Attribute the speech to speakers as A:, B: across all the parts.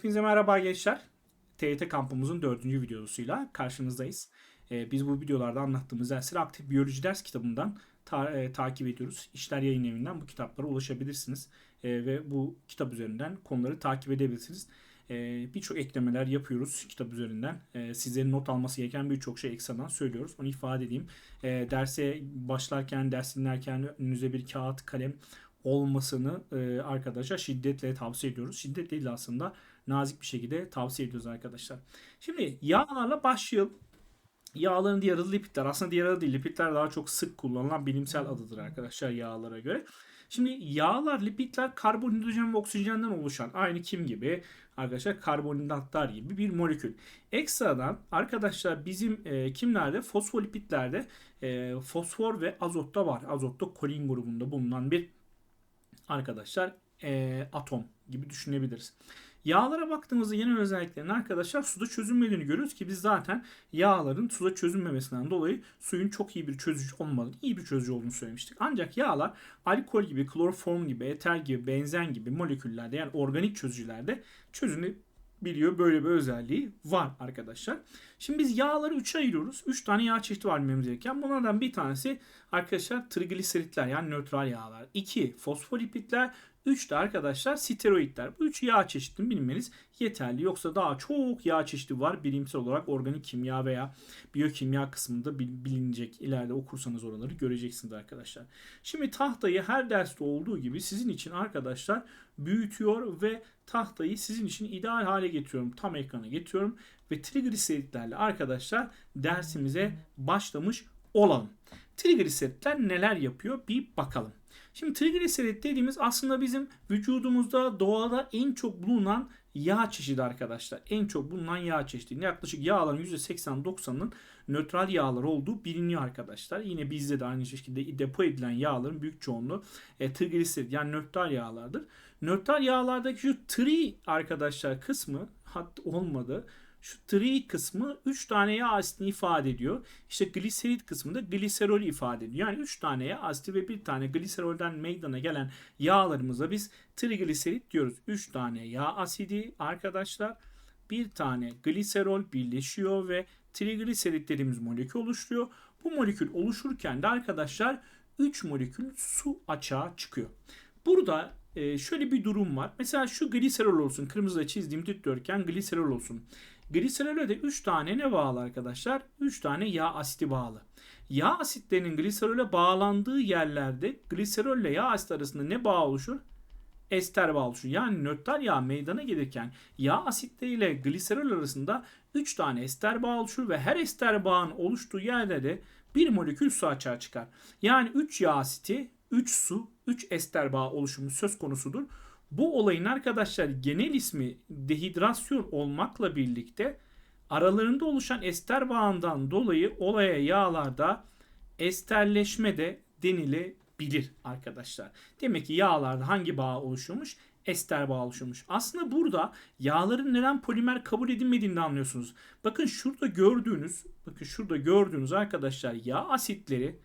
A: Hepinize merhaba gençler. TYT kampımızın dördüncü videosuyla karşınızdayız. Ee, biz bu videolarda anlattığımız dersleri aktif biyoloji ders kitabından ta- e, takip ediyoruz. İşler yayın evinden bu kitaplara ulaşabilirsiniz. Ee, ve bu kitap üzerinden konuları takip edebilirsiniz. Ee, birçok eklemeler yapıyoruz kitap üzerinden. Ee, sizlerin not alması gereken birçok şey ekstradan söylüyoruz. Onu ifade edeyim. Ee, derse başlarken, ders dinlerken önünüze bir kağıt, kalem olmasını e, arkadaşlar şiddetle tavsiye ediyoruz. Şiddet değil aslında nazik bir şekilde tavsiye ediyoruz arkadaşlar. Şimdi yağlarla başlayalım. Yağların diğer adı lipidler. Aslında diğer adı değil. Lipidler daha çok sık kullanılan bilimsel adıdır arkadaşlar yağlara göre. Şimdi yağlar, lipidler karbon, hidrojen ve oksijenden oluşan aynı kim gibi arkadaşlar karbonhidratlar gibi bir molekül. Ekstradan arkadaşlar bizim e, kimlerde fosfolipidlerde e, fosfor ve azotta var. Azotta kolin grubunda bulunan bir arkadaşlar e, atom gibi düşünebiliriz. Yağlara baktığımızda yeni özelliklerin arkadaşlar suda çözünmediğini görüyoruz ki biz zaten yağların suda çözünmemesinden dolayı suyun çok iyi bir çözücü olmadığını, iyi bir çözücü olduğunu söylemiştik. Ancak yağlar alkol gibi, kloroform gibi, eter gibi, benzen gibi moleküllerde yani organik çözücülerde çözünebiliyor. Böyle bir özelliği var arkadaşlar. Şimdi biz yağları 3'e ayırıyoruz. 3 tane yağ çeşidi var bilmemiz gereken. Bunlardan bir tanesi arkadaşlar trigliseritler yani nötral yağlar. 2 fosfolipidler, 3 de arkadaşlar steroidler. Bu 3 yağ çeşidini bilmeniz yeterli. Yoksa daha çok yağ çeşidi var. Bilimsel olarak organik kimya veya biyokimya kısmında bilinecek. İleride okursanız oraları göreceksiniz arkadaşlar. Şimdi tahtayı her derste olduğu gibi sizin için arkadaşlar büyütüyor ve tahtayı sizin için ideal hale getiriyorum. Tam ekrana getiriyorum ve trigliseritlerle arkadaşlar dersimize başlamış olalım. Trigliseritler neler yapıyor bir bakalım. Şimdi trigliserit dediğimiz aslında bizim vücudumuzda doğada en çok bulunan yağ çeşidi arkadaşlar. En çok bulunan yağ çeşidi. Yaklaşık yağların %80-90'ının nötral yağlar olduğu biliniyor arkadaşlar. Yine bizde de aynı şekilde depo edilen yağların büyük çoğunluğu e, trigliserit yani nötral yağlardır. Nötral yağlardaki şu tri arkadaşlar kısmı hat olmadı. Şu tri kısmı 3 tane yağ asitini ifade ediyor. İşte gliserit kısmı da gliserol ifade ediyor. Yani 3 tane yağ asiti ve bir tane gliserolden meydana gelen yağlarımıza biz trigliserit diyoruz. 3 tane yağ asidi arkadaşlar bir tane gliserol birleşiyor ve trigliserit dediğimiz molekül oluşturuyor. Bu molekül oluşurken de arkadaşlar 3 molekül su açığa çıkıyor. Burada e, şöyle bir durum var. Mesela şu gliserol olsun. Kırmızıda çizdiğim dikdörtgen gliserol olsun. Gliserole de 3 tane ne bağlı arkadaşlar? 3 tane yağ asiti bağlı. Yağ asitlerinin gliserole bağlandığı yerlerde gliserolle yağ asit arasında ne bağ oluşur? Ester bağ oluşur. Yani nötral yağ meydana gelirken yağ asitleriyle gliserol arasında 3 tane ester bağ oluşur ve her ester bağın oluştuğu yerde de bir molekül su açığa çıkar. Yani 3 yağ asiti, 3 su, 3 ester bağ oluşumu söz konusudur. Bu olayın arkadaşlar genel ismi dehidrasyon olmakla birlikte aralarında oluşan ester bağından dolayı olaya yağlarda esterleşme de denilebilir arkadaşlar. Demek ki yağlarda hangi bağ oluşuyormuş? Ester bağ oluşuyormuş. Aslında burada yağların neden polimer kabul edilmediğini anlıyorsunuz. Bakın şurada gördüğünüz, bakın şurada gördüğünüz arkadaşlar yağ asitleri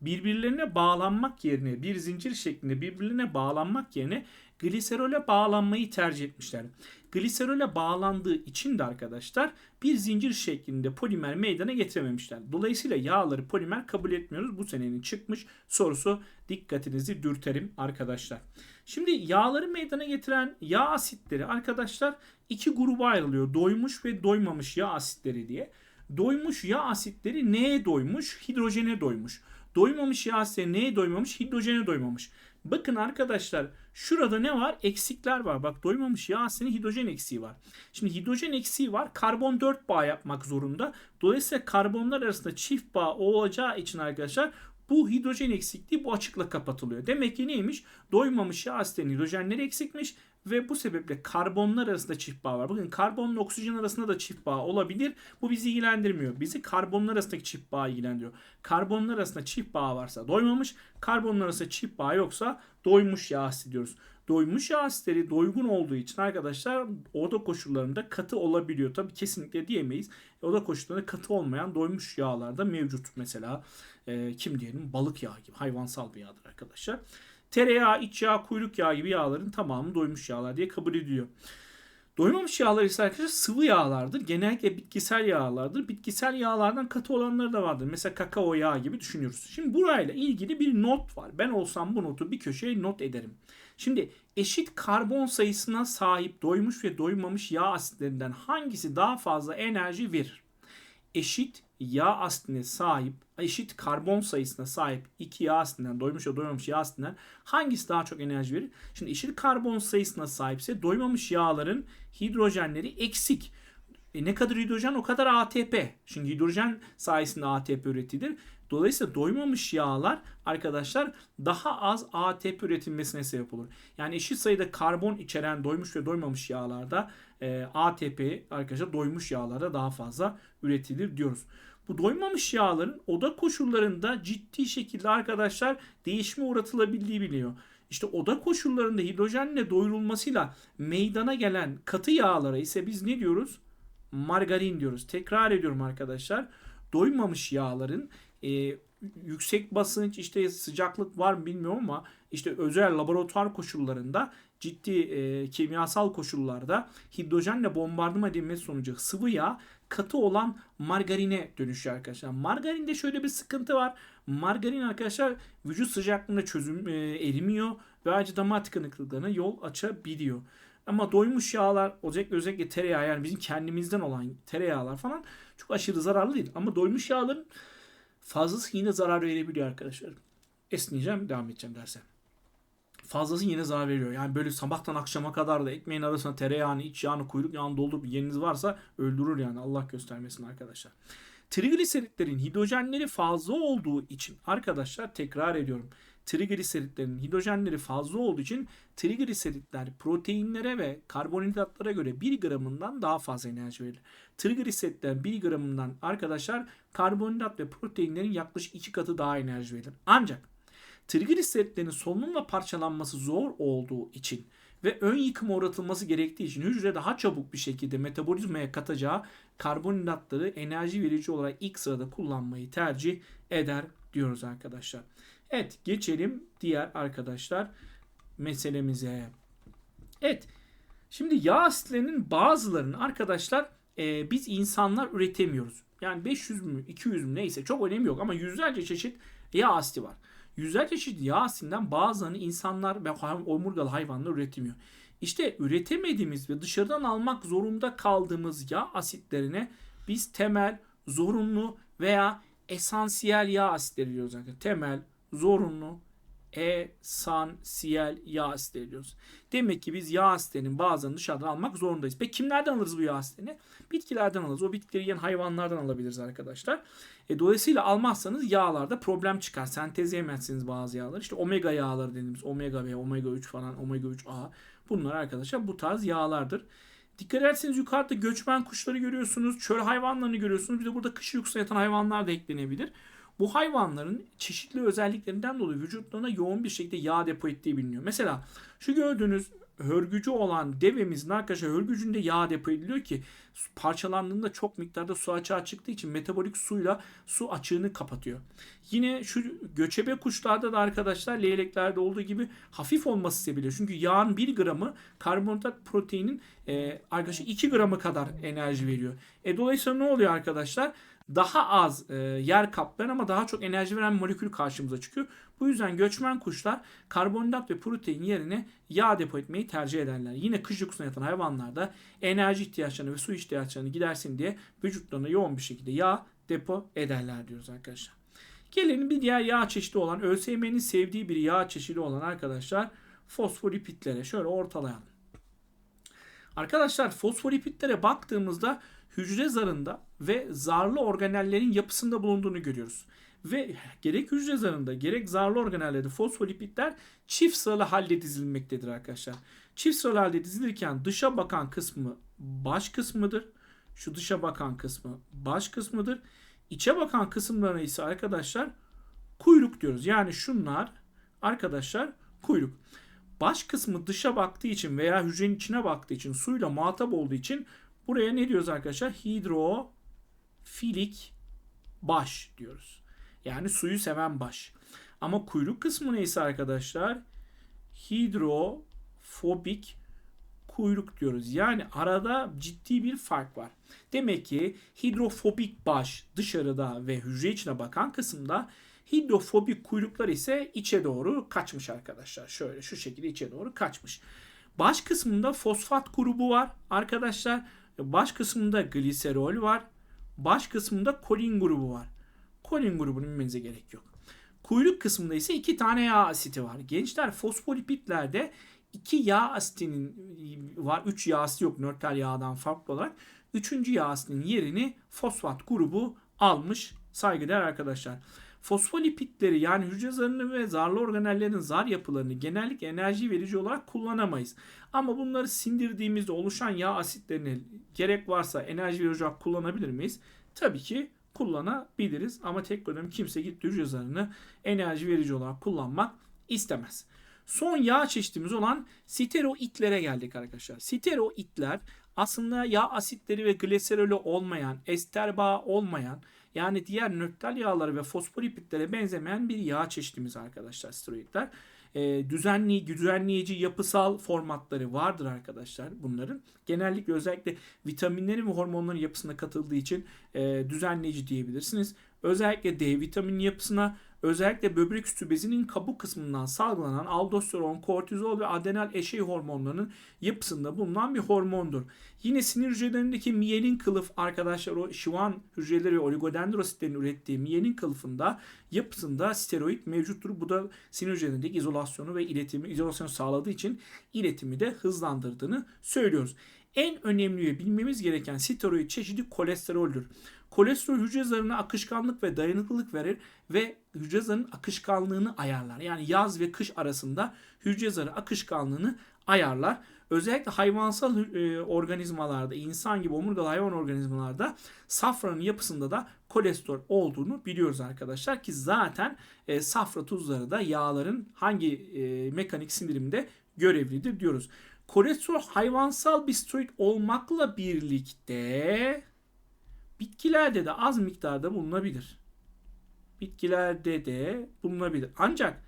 A: birbirlerine bağlanmak yerine bir zincir şeklinde birbirlerine bağlanmak yerine gliserole bağlanmayı tercih etmişler. Gliserole bağlandığı için de arkadaşlar bir zincir şeklinde polimer meydana getirememişler. Dolayısıyla yağları polimer kabul etmiyoruz. Bu senenin çıkmış sorusu dikkatinizi dürterim arkadaşlar. Şimdi yağları meydana getiren yağ asitleri arkadaşlar iki gruba ayrılıyor. Doymuş ve doymamış yağ asitleri diye. Doymuş yağ asitleri neye doymuş? Hidrojene doymuş. Doymamış yağ asitleri neye doymamış? Hidrojene doymamış. Bakın arkadaşlar şurada ne var? Eksikler var. Bak doymamış yağ asitinin hidrojen eksiği var. Şimdi hidrojen eksiği var. Karbon 4 bağ yapmak zorunda. Dolayısıyla karbonlar arasında çift bağ olacağı için arkadaşlar bu hidrojen eksikliği bu açıkla kapatılıyor. Demek ki neymiş? Doymamış yağ asitlerinin hidrojenleri eksikmiş ve bu sebeple karbonlar arasında çift bağ var. Bakın karbonla oksijen arasında da çift bağ olabilir. Bu bizi ilgilendirmiyor. Bizi karbonlar arasındaki çift bağ ilgilendiriyor. Karbonlar arasında çift bağ varsa doymamış, karbonlar arasında çift bağ yoksa doymuş yağ asidi diyoruz. Doymuş yağ asitleri doygun olduğu için arkadaşlar oda koşullarında katı olabiliyor. Tabi kesinlikle diyemeyiz. Oda koşullarında katı olmayan doymuş yağlar da mevcut. Mesela e, kim diyelim balık yağı gibi hayvansal bir yağdır arkadaşlar. Tereyağı, iç yağ, kuyruk yağı gibi yağların tamamı doymuş yağlar diye kabul ediliyor. Doymamış yağlar ise arkadaşlar sıvı yağlardır. Genellikle bitkisel yağlardır. Bitkisel yağlardan katı olanları da vardır. Mesela kakao yağı gibi düşünüyoruz. Şimdi burayla ilgili bir not var. Ben olsam bu notu bir köşeye not ederim. Şimdi eşit karbon sayısına sahip doymuş ve doymamış yağ asitlerinden hangisi daha fazla enerji verir? Eşit yağ asitine sahip, eşit karbon sayısına sahip iki yağ asitinden, doymuş ve doymamış yağ asitinden hangisi daha çok enerji verir? Şimdi eşit karbon sayısına sahipse doymamış yağların hidrojenleri eksik. E ne kadar hidrojen o kadar ATP. Çünkü hidrojen sayesinde ATP üretilir. Dolayısıyla doymamış yağlar arkadaşlar daha az ATP üretilmesine sebep olur. Yani eşit sayıda karbon içeren doymuş ve doymamış yağlarda e, ATP arkadaşlar doymuş yağlarda daha fazla üretilir diyoruz. Bu doymamış yağların oda koşullarında ciddi şekilde arkadaşlar değişime uğratılabildiği biliyor. İşte oda koşullarında hidrojenle doyurulmasıyla meydana gelen katı yağlara ise biz ne diyoruz? Margarin diyoruz. Tekrar ediyorum arkadaşlar. Doymamış yağların e, yüksek basınç işte sıcaklık var mı bilmiyorum ama işte özel laboratuvar koşullarında ciddi e, kimyasal koşullarda hidrojenle bombardıman edilmesi sonucu sıvı yağ katı olan margarine dönüşüyor arkadaşlar. Margarinde şöyle bir sıkıntı var. Margarin arkadaşlar vücut sıcaklığında çözüm e, erimiyor ve ayrıca damar tıkanıklıklarına yol açabiliyor. Ama doymuş yağlar özellikle özellikle tereyağı yani bizim kendimizden olan tereyağlar falan çok aşırı zararlı değil. Ama doymuş yağların fazlası yine zarar verebiliyor arkadaşlar. Esneyeceğim devam edeceğim derse. Fazlası yine zarar veriyor. Yani böyle sabahtan akşama kadar da ekmeğin arasına tereyağını, iç yağını, kuyruk yağını doldurup yeriniz varsa öldürür yani. Allah göstermesin arkadaşlar. Trigliseritlerin hidrojenleri fazla olduğu için arkadaşlar tekrar ediyorum. Trigliseritlerin hidrojenleri fazla olduğu için trigliseritler proteinlere ve karbonhidratlara göre 1 gramından daha fazla enerji verir. Trigliseritler 1 gramından arkadaşlar karbonhidrat ve proteinlerin yaklaşık 2 katı daha enerji verir. Ancak trigliseritlerin solunumla parçalanması zor olduğu için ve ön yıkıma uğratılması gerektiği için hücre daha çabuk bir şekilde metabolizmaya katacağı karbonhidratları enerji verici olarak ilk sırada kullanmayı tercih eder diyoruz arkadaşlar. Evet geçelim diğer arkadaşlar meselemize. Evet şimdi yağ asitlerinin bazılarını arkadaşlar e, biz insanlar üretemiyoruz. Yani 500 mü 200 mü neyse çok önemi yok ama yüzlerce çeşit yağ asidi var. Yüzlerce çeşit yağ asidinden bazılarını insanlar ve omurgalı hayvanlar üretemiyor. İşte üretemediğimiz ve dışarıdan almak zorunda kaldığımız yağ asitlerine biz temel, zorunlu veya esansiyel yağ asitleri diyoruz. Yani temel, zorunlu, esansiyel yağ asitleri diyoruz. Demek ki biz yağ asitlerinin bazılarını dışarıdan almak zorundayız. Peki kimlerden alırız bu yağ asitlerini? Bitkilerden alırız. O bitkileri yiyen hayvanlardan alabiliriz arkadaşlar. E, dolayısıyla almazsanız yağlarda problem çıkar. Sentezleyemezsiniz bazı yağlar. İşte omega yağları dediğimiz omega B, omega 3 falan, omega 3A. Bunlar arkadaşlar bu tarz yağlardır. Dikkat ederseniz yukarıda göçmen kuşları görüyorsunuz. Çöl hayvanlarını görüyorsunuz. Bir de burada kış uykusuna yatan hayvanlar da eklenebilir. Bu hayvanların çeşitli özelliklerinden dolayı vücutlarına yoğun bir şekilde yağ depo ettiği biliniyor. Mesela şu gördüğünüz hörgücü olan devemizin arkadaşlar hörgücünde yağ depo ediliyor ki parçalandığında çok miktarda su açığa çıktığı için metabolik suyla su açığını kapatıyor. Yine şu göçebe kuşlarda da arkadaşlar leyleklerde olduğu gibi hafif olması sebebiyle. Çünkü yağın 1 gramı karbonhidrat proteinin e, arkadaşlar 2 gramı kadar enerji veriyor. E, dolayısıyla ne oluyor arkadaşlar? Daha az e, yer kaplayan ama daha çok enerji veren molekül karşımıza çıkıyor. Bu yüzden göçmen kuşlar karbonhidrat ve protein yerine yağ depo etmeyi tercih ederler. Yine kış uykusuna yatan hayvanlarda enerji ihtiyaçlarını ve su ihtiyaçlarını gidersin diye vücutlarına yoğun bir şekilde yağ depo ederler diyoruz arkadaşlar. Gelelim bir diğer yağ çeşidi olan ÖSYM'nin sevdiği bir yağ çeşidi olan arkadaşlar fosfolipitlere şöyle ortalayalım. Arkadaşlar fosfolipitlere baktığımızda hücre zarında ve zarlı organellerin yapısında bulunduğunu görüyoruz. Ve gerek hücre zarında gerek zarlı organellerde fosfolipitler çift sıralı halde dizilmektedir arkadaşlar. Çift sıralı halde dizilirken dışa bakan kısmı baş kısmıdır. Şu dışa bakan kısmı baş kısmıdır. İçe bakan kısımlarına ise arkadaşlar kuyruk diyoruz. Yani şunlar arkadaşlar kuyruk. Baş kısmı dışa baktığı için veya hücrenin içine baktığı için suyla muhatap olduğu için buraya ne diyoruz arkadaşlar? Hidrofilik baş diyoruz. Yani suyu seven baş. Ama kuyruk kısmı neyse arkadaşlar? Hidrofobik kuyruk diyoruz. Yani arada ciddi bir fark var. Demek ki hidrofobik baş dışarıda ve hücre içine bakan kısımda hidrofobik kuyruklar ise içe doğru kaçmış arkadaşlar. Şöyle şu şekilde içe doğru kaçmış. Baş kısmında fosfat grubu var arkadaşlar. Baş kısmında gliserol var. Baş kısmında kolin grubu var. Kolin grubunu bilmenize gerek yok. Kuyruk kısmında ise iki tane yağ asiti var. Gençler fosfolipitlerde iki yağ asitinin var. Üç yağ asiti yok nötral yağdan farklı olarak. Üçüncü yağ asitinin yerini fosfat grubu almış saygıdeğer arkadaşlar. Fosfolipitleri yani hücre zarını ve zarlı organellerin zar yapılarını genellikle enerji verici olarak kullanamayız. Ama bunları sindirdiğimizde oluşan yağ asitlerini gerek varsa enerji verici olarak kullanabilir miyiz? Tabii ki kullanabiliriz. Ama tek önemli kimse gitti hücre zarını enerji verici olarak kullanmak istemez. Son yağ çeşitimiz olan steroidlere geldik arkadaşlar. Steroidler aslında yağ asitleri ve gliserolü olmayan, ester bağı olmayan yani diğer nötral yağları ve fosfolipitlere benzemeyen bir yağ çeşitimiz arkadaşlar steroidler. E, düzenli, düzenleyici yapısal formatları vardır arkadaşlar bunların. Genellikle özellikle vitaminlerin ve hormonların yapısına katıldığı için e, düzenleyici diyebilirsiniz. Özellikle D vitamini yapısına özellikle böbrek üstü bezinin kabuk kısmından salgılanan aldosteron, kortizol ve adenal eşey hormonlarının yapısında bulunan bir hormondur. Yine sinir hücrelerindeki miyelin kılıf arkadaşlar o şivan hücreleri ve oligodendrositlerin ürettiği miyelin kılıfında yapısında steroid mevcuttur. Bu da sinir hücrelerindeki izolasyonu ve iletimi izolasyonu sağladığı için iletimi de hızlandırdığını söylüyoruz. En önemli bilmemiz gereken steroid çeşidi kolesteroldür. Kolesterol hücre zarına akışkanlık ve dayanıklılık verir ve hücre zarının akışkanlığını ayarlar. Yani yaz ve kış arasında hücre zarı akışkanlığını ayarlar. Özellikle hayvansal e, organizmalarda, insan gibi omurgalı hayvan organizmalarda safranın yapısında da kolesterol olduğunu biliyoruz arkadaşlar ki zaten e, safra tuzları da yağların hangi e, mekanik sindirimde görevlidir diyoruz. Kolesterol hayvansal bir steroid olmakla birlikte bitkilerde de az miktarda bulunabilir. Bitkilerde de bulunabilir. Ancak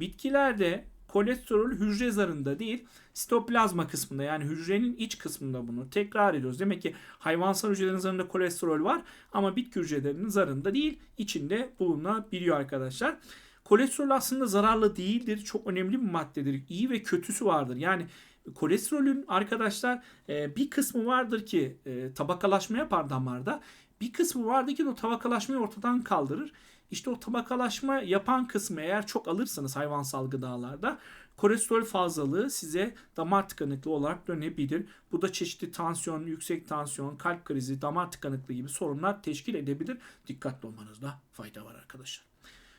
A: bitkilerde kolesterol hücre zarında değil sitoplazma kısmında yani hücrenin iç kısmında bunu tekrar ediyoruz. Demek ki hayvansal hücrelerin zarında kolesterol var ama bitki hücrelerinin zarında değil içinde bulunabiliyor arkadaşlar. Kolesterol aslında zararlı değildir. Çok önemli bir maddedir. İyi ve kötüsü vardır. Yani kolesterolün arkadaşlar e, bir kısmı vardır ki e, tabakalaşma yapar damarda. Bir kısmı vardır ki o tabakalaşmayı ortadan kaldırır. İşte o tabakalaşma yapan kısmı eğer çok alırsanız hayvansal gıdalarda kolesterol fazlalığı size damar tıkanıklığı olarak dönebilir. Bu da çeşitli tansiyon, yüksek tansiyon, kalp krizi, damar tıkanıklığı gibi sorunlar teşkil edebilir. Dikkatli olmanızda fayda var arkadaşlar.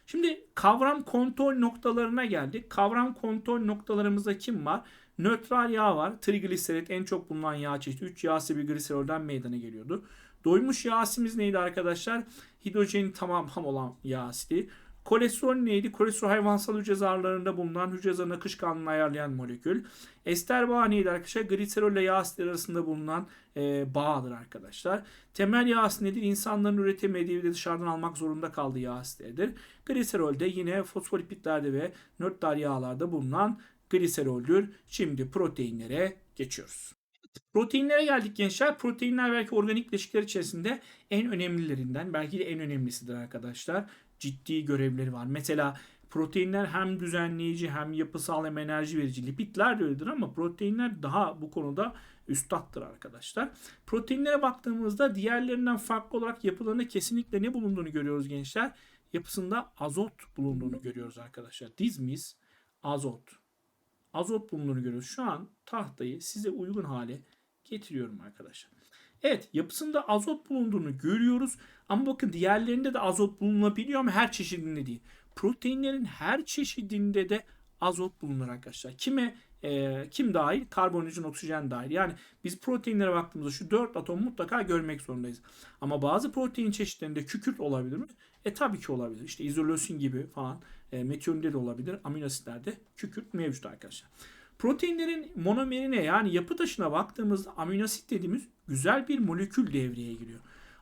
A: Şimdi kavram kontrol noktalarına geldik. Kavram kontrol noktalarımızda kim var? Nötral yağ var. Trigliserit en çok bulunan yağ çeşidi. 3 yağ bir gliserolden meydana geliyordu. Doymuş yağ asitimiz neydi arkadaşlar? Hidrojeni tamam ham olan yağ asidi. Kolesterol neydi? Kolesterol hayvansal hücre zarlarında bulunan hücre zarının akışkanlığını ayarlayan molekül. Ester bağı neydi arkadaşlar? Gliserol ile yağ asitleri arasında bulunan e, bağdır arkadaşlar. Temel yağ asidi nedir? İnsanların üretemediği ve dışarıdan almak zorunda kaldığı yağ asitleridir. Gliserol de yine fosfolipitlerde ve nötral yağlarda bulunan gliseroldür. Şimdi proteinlere geçiyoruz. Proteinlere geldik gençler. Proteinler belki organik bileşikler içerisinde en önemlilerinden, belki de en önemlisidir arkadaşlar. Ciddi görevleri var. Mesela proteinler hem düzenleyici hem yapısal hem enerji verici. Lipidler de öyledir ama proteinler daha bu konuda üstattır arkadaşlar. Proteinlere baktığımızda diğerlerinden farklı olarak yapılarında kesinlikle ne bulunduğunu görüyoruz gençler. Yapısında azot bulunduğunu görüyoruz arkadaşlar. Dizmiz azot azot bulunduğunu görüyoruz. Şu an tahtayı size uygun hale getiriyorum arkadaşlar. Evet yapısında azot bulunduğunu görüyoruz. Ama bakın diğerlerinde de azot bulunabiliyor ama her çeşidinde değil. Proteinlerin her çeşidinde de azot bulunur arkadaşlar. Kime e, kim dahil? Karbonhidrojen, oksijen dahil. Yani biz proteinlere baktığımızda şu 4 atom mutlaka görmek zorundayız. Ama bazı protein çeşitlerinde kükürt olabilir mi? E tabii ki olabilir. İşte izolösin gibi falan e, metioninde de olabilir. Amino asitlerde kükürt mevcut arkadaşlar. Proteinlerin monomerine yani yapı taşına baktığımızda amino asit dediğimiz güzel bir molekül devreye giriyor.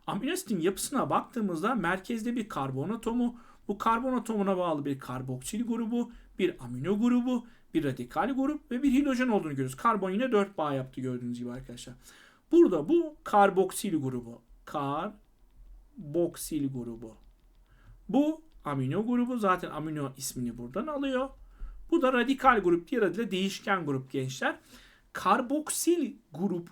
A: Amino asitin yapısına baktığımızda merkezde bir karbon atomu, bu karbon atomuna bağlı bir karboksil grubu, bir amino grubu, bir radikal grup ve bir hidrojen olduğunu görüyoruz. Karbon yine 4 bağ yaptı gördüğünüz gibi arkadaşlar. Burada bu karboksil grubu. Karboksil grubu. Bu amino grubu. Zaten amino ismini buradan alıyor. Bu da radikal grup diğer adıyla değişken grup gençler. Karboksil grubu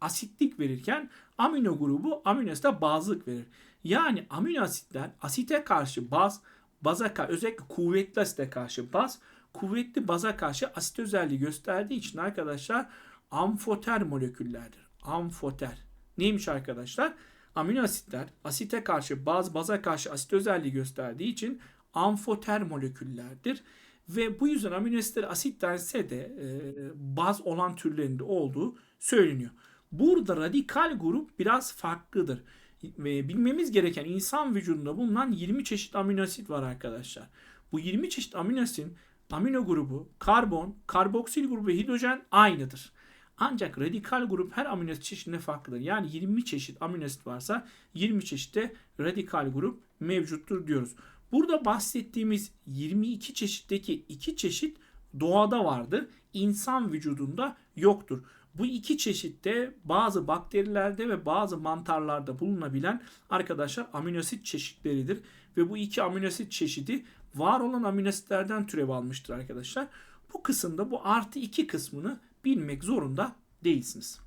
A: asitlik verirken amino grubu amino asite bazlık verir. Yani amino asitler asite karşı baz, baza karşı özellikle kuvvetli asite karşı baz, kuvvetli baza karşı asit özelliği gösterdiği için arkadaşlar amfoter moleküllerdir. Amfoter. Neymiş arkadaşlar? Amino asitler asite karşı baz, baza karşı asit özelliği gösterdiği için amfoter moleküllerdir. Ve bu yüzden amino asitler asit dense de e, baz olan türlerinde olduğu söyleniyor. Burada radikal grup biraz farklıdır. Ve bilmemiz gereken insan vücudunda bulunan 20 çeşit amino asit var arkadaşlar. Bu 20 çeşit amino asitin amino grubu, karbon, karboksil grubu ve hidrojen aynıdır. Ancak radikal grup her amino asit çeşidinde farklıdır. Yani 20 çeşit amino asit varsa 20 çeşitte radikal grup mevcuttur diyoruz. Burada bahsettiğimiz 22 çeşitteki 2 çeşit doğada vardır. İnsan vücudunda yoktur. Bu iki çeşitte bazı bakterilerde ve bazı mantarlarda bulunabilen arkadaşlar aminoasit çeşitleridir. Ve bu iki aminoasit çeşidi var olan aminoasitlerden türev almıştır arkadaşlar. Bu kısımda bu artı iki kısmını bilmek zorunda değilsiniz.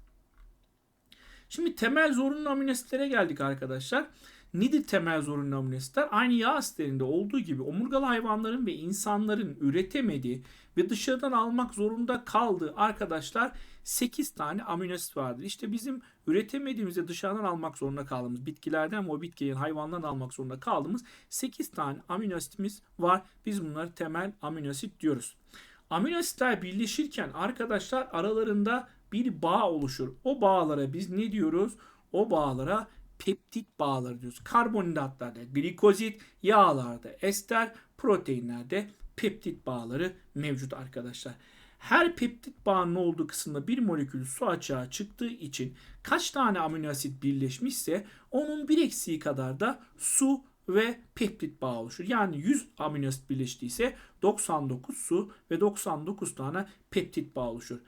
A: Şimdi temel zorunlu aminoasitlere geldik arkadaşlar. Nedir temel zorunlu aminoasitler? Aynı yağ asitlerinde olduğu gibi omurgalı hayvanların ve insanların üretemediği ve dışarıdan almak zorunda kaldığı arkadaşlar 8 tane aminoasit vardır. İşte bizim üretemediğimizde dışarıdan almak zorunda kaldığımız bitkilerden ve o bitkiyi hayvandan almak zorunda kaldığımız 8 tane aminoasitimiz var. Biz bunları temel aminoasit diyoruz. Aminoasitler birleşirken arkadaşlar aralarında bir bağ oluşur. O bağlara biz ne diyoruz? O bağlara peptit bağları diyoruz. Karbonhidratlarda glikozit, yağlarda ester, proteinlerde peptit bağları mevcut arkadaşlar. Her peptit bağının olduğu kısımda bir molekül su açığa çıktığı için kaç tane amino asit birleşmişse onun bir eksiği kadar da su ve peptit bağı oluşur. Yani 100 amino asit birleştiyse 99 su ve 99 tane peptit bağı oluşur.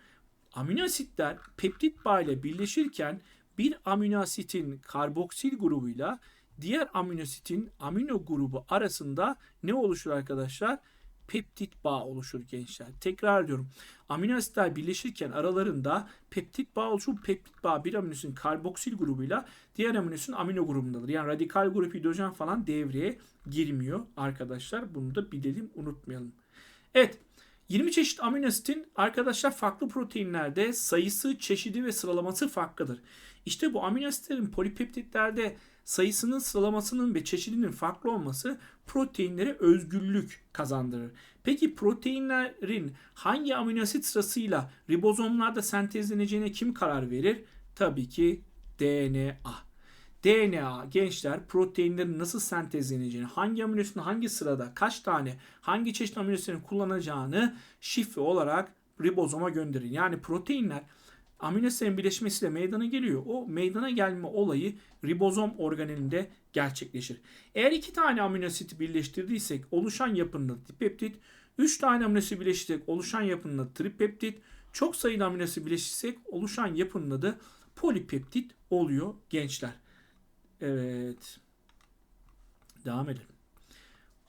A: Amino asitler peptit bağı ile birleşirken bir amino asitin karboksil grubuyla diğer amino asitin amino grubu arasında ne oluşur arkadaşlar? Peptit bağ oluşur gençler. Tekrar diyorum. Amino asitler birleşirken aralarında peptit bağ oluşur. Peptit bağ bir amino asitin karboksil grubuyla diğer amino asitin amino grubundadır. Yani radikal grup hidrojen falan devreye girmiyor arkadaşlar. Bunu da bilelim unutmayalım. Evet 20 çeşit amino asitin arkadaşlar farklı proteinlerde sayısı, çeşidi ve sıralaması farklıdır. İşte bu amino asitlerin polipeptitlerde sayısının sıralamasının ve çeşidinin farklı olması proteinlere özgürlük kazandırır. Peki proteinlerin hangi amino asit sırasıyla ribozomlarda sentezleneceğine kim karar verir? Tabii ki DNA. DNA gençler proteinlerin nasıl sentezleneceğini, hangi amino asitin hangi sırada, kaç tane, hangi çeşit amino asitini kullanacağını şifre olarak ribozoma gönderir. Yani proteinler amino asitlerin birleşmesiyle meydana geliyor. O meydana gelme olayı ribozom organelinde gerçekleşir. Eğer iki tane amino asiti birleştirdiysek oluşan yapının dipeptit, 3 tane amino asit birleştirsek oluşan yapının tripeptit, çok sayıda amino asit birleştirsek oluşan yapının adı polipeptit oluyor gençler. Evet. Devam edelim.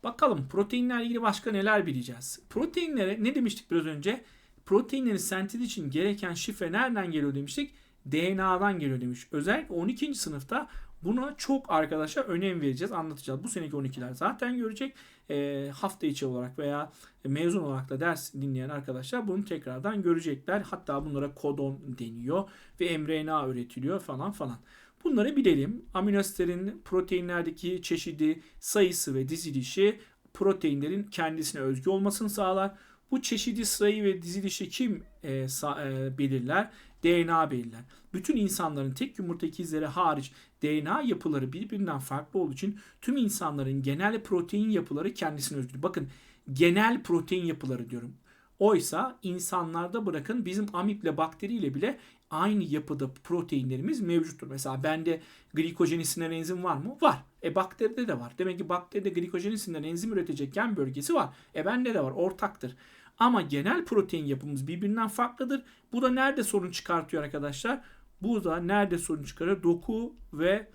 A: Bakalım proteinlerle ilgili başka neler bileceğiz. Proteinlere ne demiştik biraz önce? Proteinlerin sentezi için gereken şifre nereden geliyor demiştik? DNA'dan geliyor demiş. Özellikle 12. sınıfta buna çok arkadaşlar önem vereceğiz, anlatacağız. Bu seneki 12'ler zaten görecek. E, hafta içi olarak veya mezun olarak da ders dinleyen arkadaşlar bunu tekrardan görecekler. Hatta bunlara kodon deniyor ve mRNA üretiliyor falan falan. Bunları bilelim. Aminoasitlerin proteinlerdeki çeşidi, sayısı ve dizilişi proteinlerin kendisine özgü olmasını sağlar. Bu çeşidi sırayı ve dizilişi kim e, sa, e, belirler? DNA belirler. Bütün insanların tek yumurta ikizleri hariç DNA yapıları birbirinden farklı olduğu için tüm insanların genel protein yapıları kendisine özgü. Bakın genel protein yapıları diyorum. Oysa insanlarda bırakın bizim amiple bakteriyle bile aynı yapıda proteinlerimiz mevcuttur. Mesela bende glikojenin sinir enzim var mı? Var. E bakteride de var. Demek ki bakteride glikojenin sinir enzim üretecek gen bölgesi var. E bende de var. Ortaktır. Ama genel protein yapımız birbirinden farklıdır. Bu da nerede sorun çıkartıyor arkadaşlar? Bu da nerede sorun çıkarıyor? Doku ve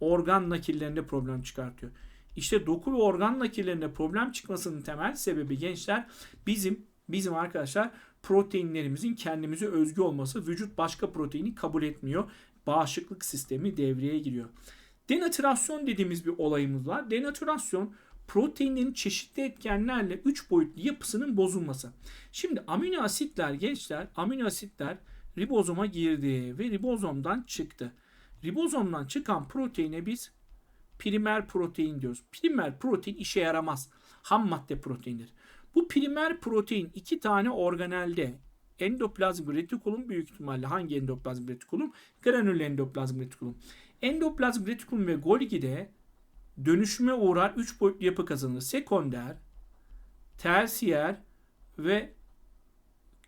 A: organ nakillerinde problem çıkartıyor. İşte doku ve organ nakillerinde problem çıkmasının temel sebebi gençler bizim bizim arkadaşlar proteinlerimizin kendimize özgü olması. Vücut başka proteini kabul etmiyor. Bağışıklık sistemi devreye giriyor. Denatürasyon dediğimiz bir olayımız var. Denatürasyon proteinlerin çeşitli etkenlerle 3 boyutlu yapısının bozulması. Şimdi amino asitler gençler, amino asitler ribozoma girdi ve ribozomdan çıktı. Ribozomdan çıkan proteine biz primer protein diyoruz. Primer protein işe yaramaz. Ham madde proteindir. Bu primer protein iki tane organelde endoplazmik retikulum büyük ihtimalle hangi endoplazmik retikulum? Granül endoplazmik retikulum. Endoplazmik retikulum ve Golgi'de dönüşüme uğrar 3 boyutlu yapı kazanır. Sekonder, tersiyer ve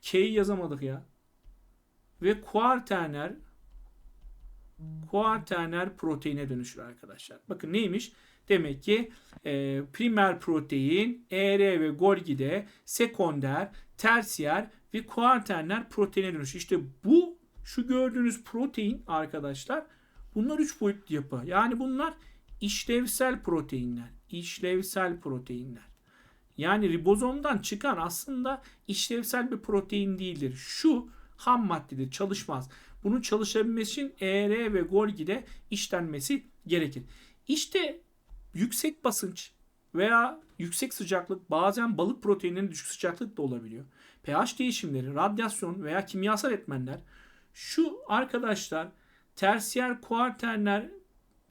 A: K'yi yazamadık ya. Ve kuarterner kuarterner proteine dönüşür arkadaşlar. Bakın neymiş? Demek ki e, primer protein ER ve Golgi'de sekonder, tersiyer ve kuarterner proteine dönüşür. İşte bu şu gördüğünüz protein arkadaşlar bunlar 3 boyutlu yapı. Yani bunlar işlevsel proteinler. İşlevsel proteinler. Yani ribozomdan çıkan aslında işlevsel bir protein değildir. Şu ham maddedir, çalışmaz. Bunun çalışabilmesi için ER ve Golgi'de işlenmesi gerekir. İşte yüksek basınç veya yüksek sıcaklık bazen balık proteinlerinin düşük sıcaklık da olabiliyor. pH değişimleri, radyasyon veya kimyasal etmenler şu arkadaşlar tersiyer kuarterner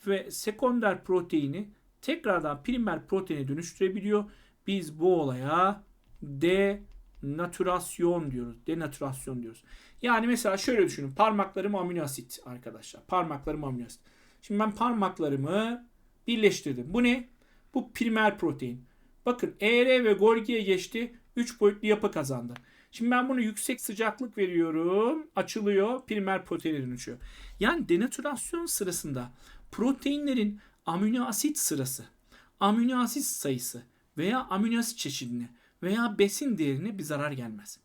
A: ve sekonder proteini tekrardan primer proteine dönüştürebiliyor. Biz bu olaya denatürasyon diyoruz. Denatürasyon diyoruz. Yani mesela şöyle düşünün. Parmaklarım amino asit arkadaşlar. Parmaklarım amino asit. Şimdi ben parmaklarımı birleştirdim. Bu ne? Bu primer protein. Bakın ER ve Golgi'ye geçti. 3 boyutlu yapı kazandı. Şimdi ben bunu yüksek sıcaklık veriyorum. Açılıyor. Primer proteine dönüşüyor. Yani denatürasyon sırasında proteinlerin amino asit sırası, amino asit sayısı veya amino asit çeşidine veya besin değerine bir zarar gelmez.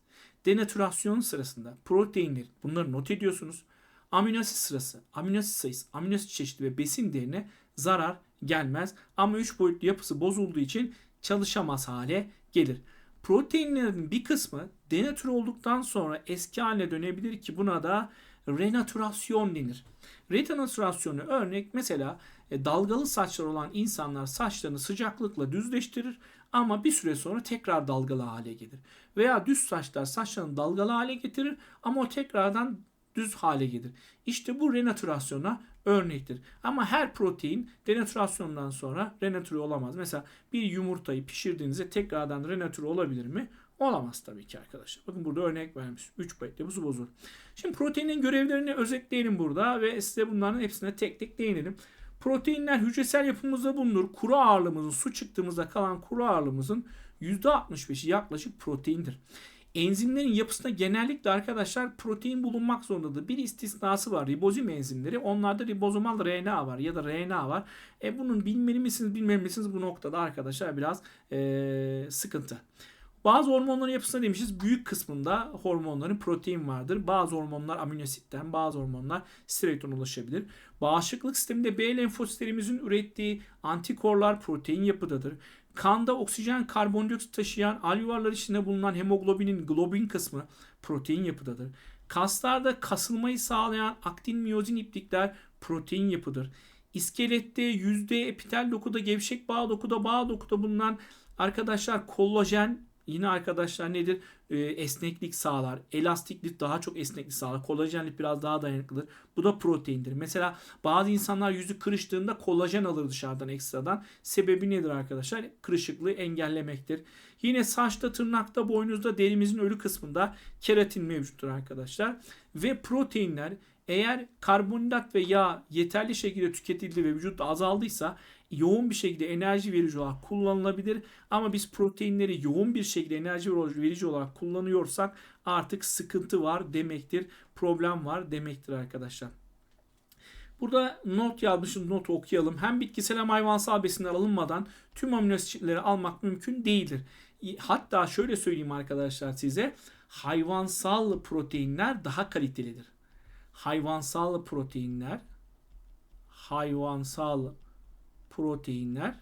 A: Denatürasyon sırasında proteinler bunları not ediyorsunuz. Amino asit sırası, amino asit sayısı, amino asit çeşidi ve besin değerine zarar gelmez. Ama 3 boyutlu yapısı bozulduğu için çalışamaz hale gelir. Proteinlerin bir kısmı denatür olduktan sonra eski haline dönebilir ki buna da renatürasyon denir. Renatürasyonu örnek mesela e, dalgalı saçlar olan insanlar saçlarını sıcaklıkla düzleştirir ama bir süre sonra tekrar dalgalı hale gelir. Veya düz saçlar saçlarını dalgalı hale getirir ama o tekrardan düz hale gelir. İşte bu renatürasyona örnektir. Ama her protein denatürasyondan sonra renatüre olamaz. Mesela bir yumurtayı pişirdiğinizde tekrardan renatüre olabilir mi? Olamaz tabii ki arkadaşlar. Bakın burada örnek vermiş. 3 boyutlu bu bozulur. Şimdi proteinin görevlerini özetleyelim burada ve size bunların hepsine tek tek değinelim. Proteinler hücresel yapımızda bulunur. Kuru ağırlığımızın su çıktığımızda kalan kuru ağırlığımızın %65'i yaklaşık proteindir. Enzimlerin yapısında genellikle arkadaşlar protein bulunmak zorundadır. Bir istisnası var. Ribozim enzimleri. Onlarda ribozomal RNA var ya da RNA var. E bunun bilmeli misiniz bilmeli misiniz bu noktada arkadaşlar biraz e, sıkıntı. Bazı hormonların yapısında demişiz büyük kısmında hormonların protein vardır. Bazı hormonlar amino asitten, bazı hormonlar steroidden ulaşabilir. Bağışıklık sisteminde B lenfositlerimizin ürettiği antikorlar protein yapıdadır. Kanda oksijen karbondioksit taşıyan alüvarlar içinde bulunan hemoglobinin globin kısmı protein yapıdadır. Kaslarda kasılmayı sağlayan aktin miyozin iplikler protein yapıdır. İskelette yüzde epitel dokuda gevşek bağ dokuda bağ dokuda bulunan arkadaşlar kollajen Yine arkadaşlar nedir? Ee, esneklik sağlar. Elastiklik daha çok esneklik sağlar. Kolajenlik biraz daha dayanıklıdır. Bu da proteindir. Mesela bazı insanlar yüzü kırıştığında kolajen alır dışarıdan ekstradan. Sebebi nedir arkadaşlar? Kırışıklığı engellemektir. Yine saçta, tırnakta, boynuzda, derimizin ölü kısmında keratin mevcuttur arkadaşlar. Ve proteinler eğer karbonhidrat ve yağ yeterli şekilde tüketildi ve vücutta azaldıysa yoğun bir şekilde enerji verici olarak kullanılabilir. Ama biz proteinleri yoğun bir şekilde enerji verici olarak kullanıyorsak artık sıkıntı var demektir. Problem var demektir arkadaşlar. Burada not yazmışım, notu okuyalım. Hem bitkisel hem hayvansal besinler alınmadan tüm amino asitleri almak mümkün değildir. Hatta şöyle söyleyeyim arkadaşlar size. Hayvansal proteinler daha kalitelidir. Hayvansal proteinler hayvansal proteinler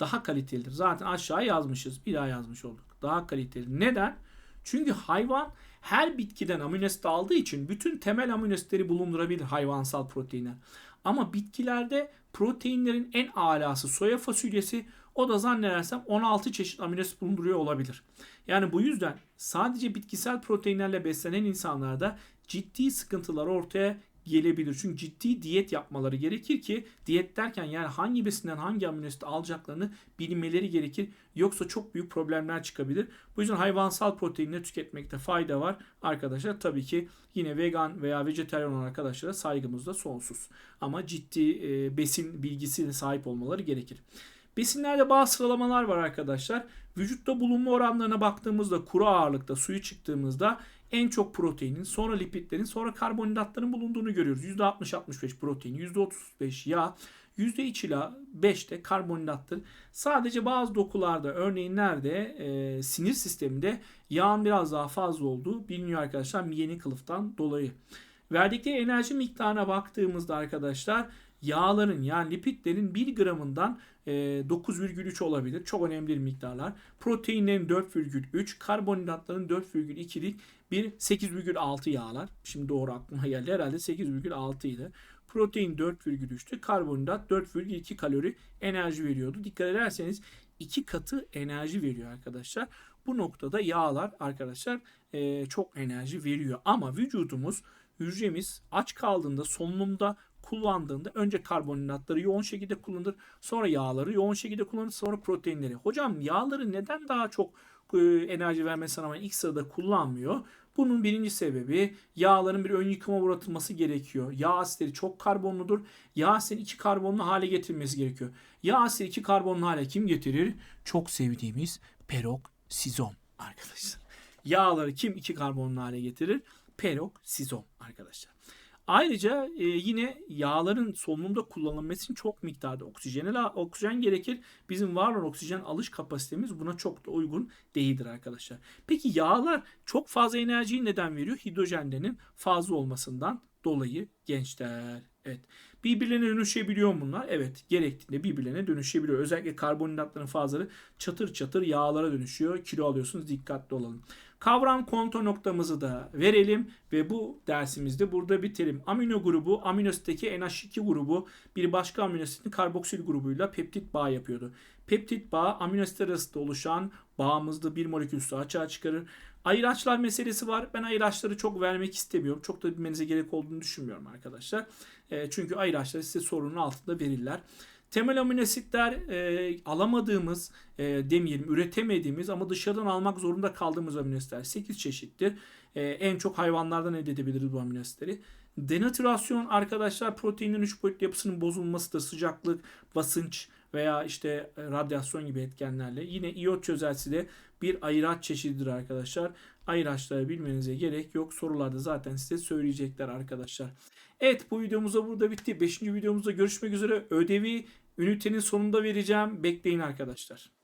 A: daha kalitelidir. Zaten aşağı yazmışız. Bir daha yazmış olduk. Daha kaliteli. Neden? Çünkü hayvan her bitkiden amino aldığı için bütün temel amino asitleri bulundurabilir hayvansal proteinler. Ama bitkilerde proteinlerin en alası soya fasulyesi o da zannedersem 16 çeşit amino bulunduruyor olabilir. Yani bu yüzden sadece bitkisel proteinlerle beslenen insanlarda ciddi sıkıntılar ortaya gelebilir. Çünkü ciddi diyet yapmaları gerekir ki diyet derken yani hangi besinden hangi amino asit alacaklarını bilmeleri gerekir. Yoksa çok büyük problemler çıkabilir. Bu yüzden hayvansal proteinleri tüketmekte fayda var. Arkadaşlar tabii ki yine vegan veya vejetaryen olan arkadaşlara saygımız da sonsuz. Ama ciddi e, besin bilgisine sahip olmaları gerekir. Besinlerde bazı sıralamalar var arkadaşlar. Vücutta bulunma oranlarına baktığımızda kuru ağırlıkta suyu çıktığımızda en çok proteinin, sonra lipidlerin, sonra karbonhidratların bulunduğunu görüyoruz. %60-65 protein, %35 yağ, %3 ila 5 de karbonhidrattır. Sadece bazı dokularda örneğin nerede e, sinir sisteminde yağın biraz daha fazla olduğu biliniyor arkadaşlar miyenin kılıftan dolayı. Verdikleri enerji miktarına baktığımızda arkadaşlar yağların yani lipidlerin 1 gramından 9,3 olabilir. Çok önemli miktarlar. Proteinlerin 4,3, karbonhidratların 4,2'lik bir 8,6 yağlar. Şimdi doğru aklıma geldi. Herhalde 8,6 idi. Protein 4,3'tü. Karbonhidrat 4,2 kalori enerji veriyordu. Dikkat ederseniz iki katı enerji veriyor arkadaşlar. Bu noktada yağlar arkadaşlar çok enerji veriyor. Ama vücudumuz hücremiz aç kaldığında solunumda kullandığında önce karbonhidratları yoğun şekilde kullanır. Sonra yağları yoğun şekilde kullanır. Sonra proteinleri. Hocam yağları neden daha çok e, enerji vermesine rağmen ilk sırada kullanmıyor? Bunun birinci sebebi yağların bir ön yıkıma uğratılması gerekiyor. Yağ asitleri çok karbonludur. Yağ asitleri iki karbonlu hale getirmesi gerekiyor. Yağ asitleri iki karbonlu hale kim getirir? Çok sevdiğimiz peroksizom arkadaşlar. Yağları kim iki karbonlu hale getirir? Peroksizom arkadaşlar. Ayrıca e, yine yağların solunumda kullanılması için çok miktarda oksijen, oksijen gerekir. Bizim var olan oksijen alış kapasitemiz buna çok da uygun değildir arkadaşlar. Peki yağlar çok fazla enerjiyi neden veriyor? Hidrojenlerinin fazla olmasından dolayı gençler. Evet. Birbirlerine dönüşebiliyor bunlar. Evet. Gerektiğinde birbirlerine dönüşebiliyor. Özellikle karbonhidratların fazlaları çatır çatır yağlara dönüşüyor. Kilo alıyorsunuz. Dikkatli olalım. Kavram kontrol noktamızı da verelim ve bu dersimizde burada bitirelim. Amino grubu aminositeki NH2 grubu bir başka aminositin karboksil grubuyla peptit bağ yapıyordu. Peptit bağ aminosit arasında oluşan bağımızda bir molekül açığa çıkarır. Ayıraçlar meselesi var. Ben ayıraçları çok vermek istemiyorum. Çok da bilmenize gerek olduğunu düşünmüyorum arkadaşlar. E, çünkü ayıraçları size sorunun altında verirler. Temel aminoasitler e, alamadığımız, e, demeyelim üretemediğimiz ama dışarıdan almak zorunda kaldığımız aminoasitler 8 çeşittir. E, en çok hayvanlardan elde edebiliriz bu aminoasitleri. Denatürasyon arkadaşlar proteinin 3 boyutlu yapısının bozulmasıdır. Sıcaklık, basınç veya işte radyasyon gibi etkenlerle. Yine iot çözeltisi de bir ayıraç çeşididir arkadaşlar. Ayıraçları bilmenize gerek yok. Sorularda zaten size söyleyecekler arkadaşlar. Evet bu videomuzda burada bitti. 5. videomuzda görüşmek üzere. Ödevi ünitenin sonunda vereceğim. Bekleyin arkadaşlar.